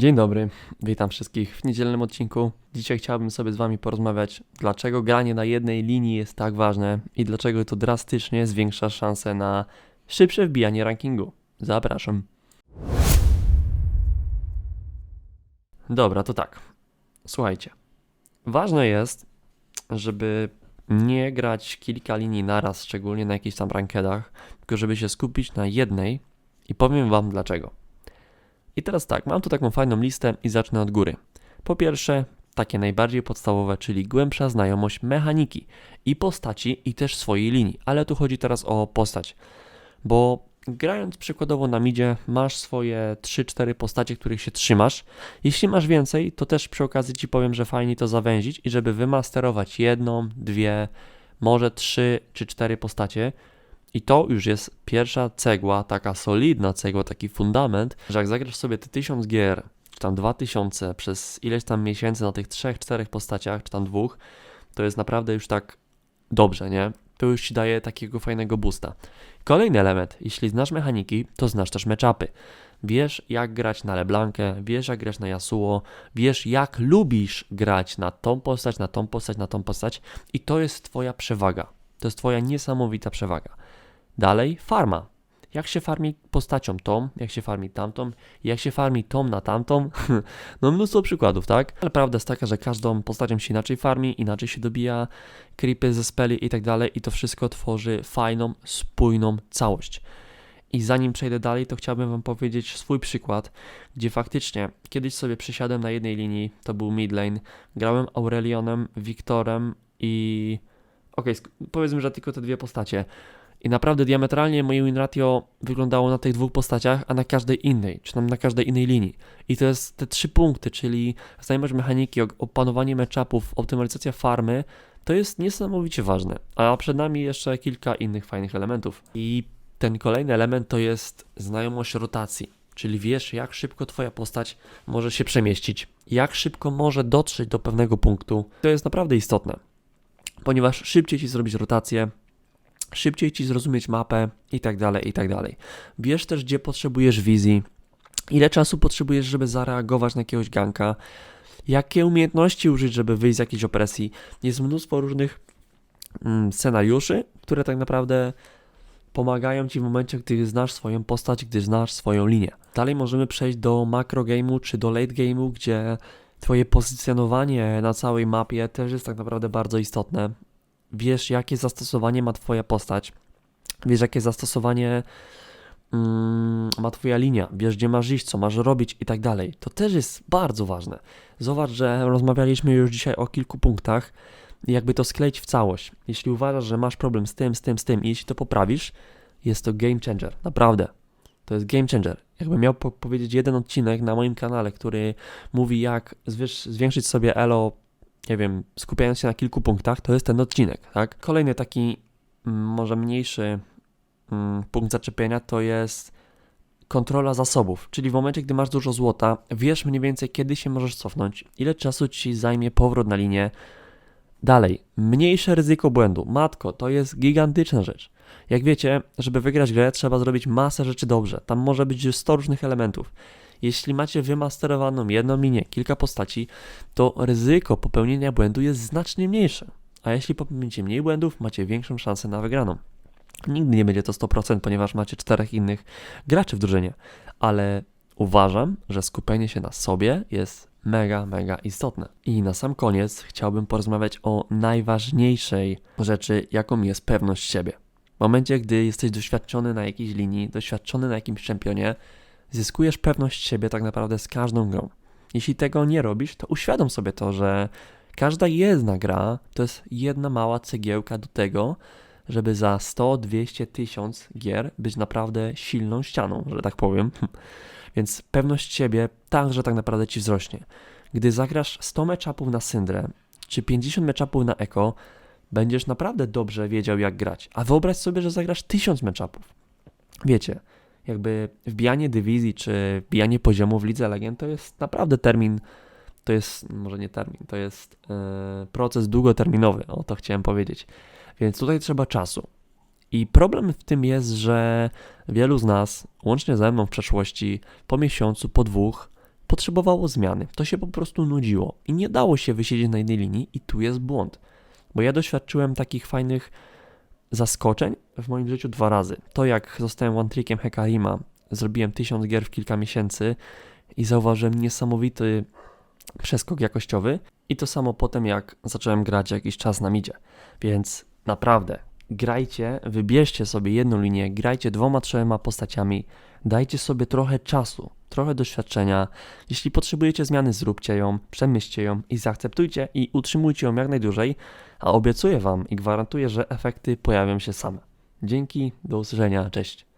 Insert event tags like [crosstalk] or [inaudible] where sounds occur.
Dzień dobry, witam wszystkich w niedzielnym odcinku. Dzisiaj chciałbym sobie z Wami porozmawiać, dlaczego granie na jednej linii jest tak ważne i dlaczego to drastycznie zwiększa szanse na szybsze wbijanie rankingu. Zapraszam. Dobra, to tak. Słuchajcie. Ważne jest, żeby nie grać kilka linii naraz, szczególnie na jakichś tam rankedach, tylko żeby się skupić na jednej i powiem Wam dlaczego. I teraz tak, mam tu taką fajną listę i zacznę od góry. Po pierwsze, takie najbardziej podstawowe, czyli głębsza znajomość mechaniki i postaci i też swojej linii, ale tu chodzi teraz o postać, bo grając przykładowo na midzie masz swoje 3-4 postacie, których się trzymasz. Jeśli masz więcej, to też przy okazji Ci powiem, że fajnie to zawęzić i żeby wymasterować jedną, dwie, może trzy czy cztery postacie, i to już jest pierwsza cegła, taka solidna cegła, taki fundament, że jak zagrasz sobie te 1000 gier, czy tam 2000 przez ileś tam miesięcy na tych trzech, czterech postaciach, czy tam dwóch, to jest naprawdę już tak dobrze, nie? To już ci daje takiego fajnego boosta. Kolejny element, jeśli znasz mechaniki, to znasz też matchupy. Wiesz jak grać na LeBlankę, wiesz jak grać na Yasuo, wiesz jak lubisz grać na tą postać, na tą postać, na tą postać i to jest twoja przewaga. To jest twoja niesamowita przewaga. Dalej, farma. Jak się farmi postacią tą, jak się farmi tamtą, jak się farmi tą na tamtą. [laughs] no mnóstwo przykładów, tak? Ale prawda jest taka, że każdą postacią się inaczej farmi, inaczej się dobija creepy ze speli i tak dalej i to wszystko tworzy fajną, spójną całość. I zanim przejdę dalej, to chciałbym Wam powiedzieć swój przykład, gdzie faktycznie kiedyś sobie przesiadłem na jednej linii, to był mid lane, grałem Aurelionem, Wiktorem i... Okej, okay, powiedzmy, że tylko te dwie postacie. I naprawdę diametralnie moje win ratio wyglądało na tych dwóch postaciach, a na każdej innej, czy tam na każdej innej linii. I to jest te trzy punkty, czyli znajomość mechaniki, opanowanie matchupów, optymalizacja farmy, to jest niesamowicie ważne. A przed nami jeszcze kilka innych fajnych elementów. I ten kolejny element to jest znajomość rotacji. Czyli wiesz, jak szybko Twoja postać może się przemieścić, jak szybko może dotrzeć do pewnego punktu. To jest naprawdę istotne, ponieważ szybciej ci zrobić rotację, szybciej ci zrozumieć mapę i tak dalej, i tak dalej. Wiesz też, gdzie potrzebujesz wizji, ile czasu potrzebujesz, żeby zareagować na jakiegoś ganka, jakie umiejętności użyć, żeby wyjść z jakiejś opresji. Jest mnóstwo różnych mm, scenariuszy, które tak naprawdę pomagają ci w momencie, gdy znasz swoją postać, gdy znasz swoją linię. Dalej możemy przejść do macro game'u czy do late game'u, gdzie Twoje pozycjonowanie na całej mapie też jest tak naprawdę bardzo istotne wiesz, jakie zastosowanie ma Twoja postać, wiesz, jakie zastosowanie mm, ma Twoja linia, wiesz, gdzie masz iść, co masz robić i tak dalej. To też jest bardzo ważne. Zobacz, że rozmawialiśmy już dzisiaj o kilku punktach jakby to skleić w całość. Jeśli uważasz, że masz problem z tym, z tym, z tym i jeśli to poprawisz, jest to game changer. Naprawdę. To jest game changer. Jakbym miał po powiedzieć jeden odcinek na moim kanale, który mówi, jak zwiększyć sobie elo nie wiem, skupiając się na kilku punktach, to jest ten odcinek, tak? Kolejny taki mm, może mniejszy mm, punkt zaczepienia to jest kontrola zasobów, czyli w momencie, gdy masz dużo złota, wiesz mniej więcej, kiedy się możesz cofnąć, ile czasu ci zajmie powrót na linię. Dalej, mniejsze ryzyko błędu. Matko, to jest gigantyczna rzecz. Jak wiecie, żeby wygrać grę, trzeba zrobić masę rzeczy dobrze. Tam może być 100 różnych elementów. Jeśli macie wymasterowaną jedną linię, kilka postaci, to ryzyko popełnienia błędu jest znacznie mniejsze. A jeśli popełnicie mniej błędów, macie większą szansę na wygraną. Nigdy nie będzie to 100%, ponieważ macie czterech innych graczy w drużynie, ale uważam, że skupienie się na sobie jest mega, mega istotne. I na sam koniec chciałbym porozmawiać o najważniejszej rzeczy, jaką jest pewność siebie. W momencie, gdy jesteś doświadczony na jakiejś linii, doświadczony na jakimś czempionie, zyskujesz pewność siebie tak naprawdę z każdą grą. Jeśli tego nie robisz, to uświadom sobie to, że każda jedna gra to jest jedna mała cegiełka do tego, żeby za 100, 200, 1000 gier być naprawdę silną ścianą, że tak powiem. [laughs] Więc pewność siebie także tak naprawdę ci wzrośnie. Gdy zagrasz 100 meczapów na Syndrę, czy 50 meczapów na Eko, będziesz naprawdę dobrze wiedział jak grać. A wyobraź sobie, że zagrasz 1000 meczapów. Wiecie, jakby wbijanie dywizji czy wbijanie poziomu w Lidze Legend to jest naprawdę termin, to jest, może nie termin, to jest yy, proces długoterminowy, o to chciałem powiedzieć. Więc tutaj trzeba czasu. I problem w tym jest, że wielu z nas, łącznie ze mną w przeszłości, po miesiącu, po dwóch, potrzebowało zmiany. To się po prostu nudziło i nie dało się wysiedzieć na jednej linii i tu jest błąd. Bo ja doświadczyłem takich fajnych zaskoczeń w moim życiu dwa razy. To jak zostałem one-trickiem Hekarima, zrobiłem tysiąc gier w kilka miesięcy i zauważyłem niesamowity przeskok jakościowy i to samo potem jak zacząłem grać jakiś czas na midzie. Więc naprawdę, grajcie, wybierzcie sobie jedną linię, grajcie dwoma, trzema postaciami, dajcie sobie trochę czasu, trochę doświadczenia. Jeśli potrzebujecie zmiany, zróbcie ją, przemyślcie ją i zaakceptujcie i utrzymujcie ją jak najdłużej, a obiecuję Wam i gwarantuję, że efekty pojawią się same. Dzięki, do usłyszenia, cześć.